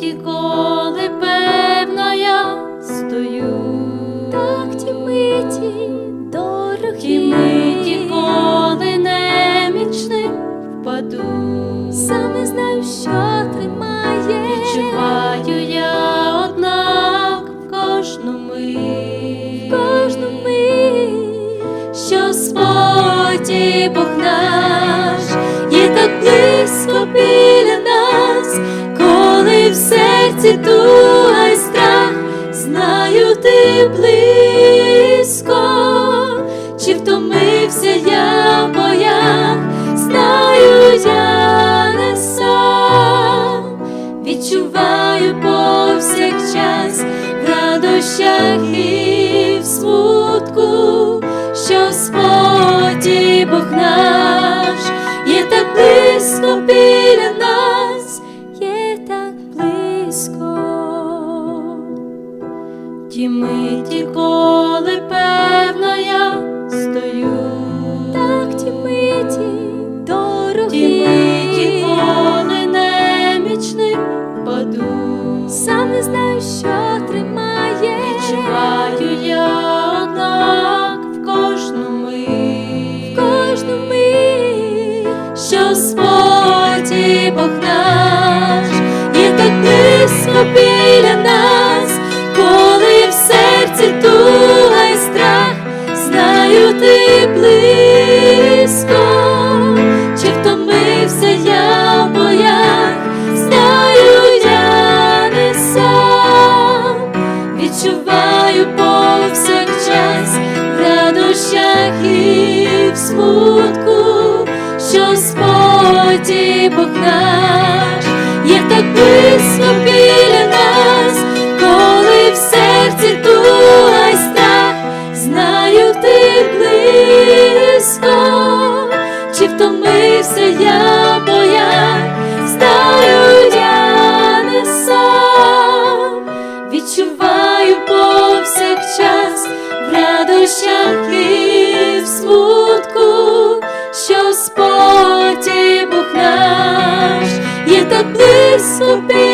Ті, коли певно я стою, так ті миті дорогі, ті миті, коли немічним впаду, сам не знаю, що тримає, відчуваю я однак в кожну мить, в кожну мить, що Господь і Бог наш. Є так близько. Радощах і в смутку, що Господі Бог наш є так близько біля нас, є так близько. Ті миті, коли певно що Господі Бог наш. Є так близько біля нас, коли в серці туга й страх, знаю ти близько, чи втомився я в боях, знаю я не сам, відчуваю Бог наш є так близько так близько біля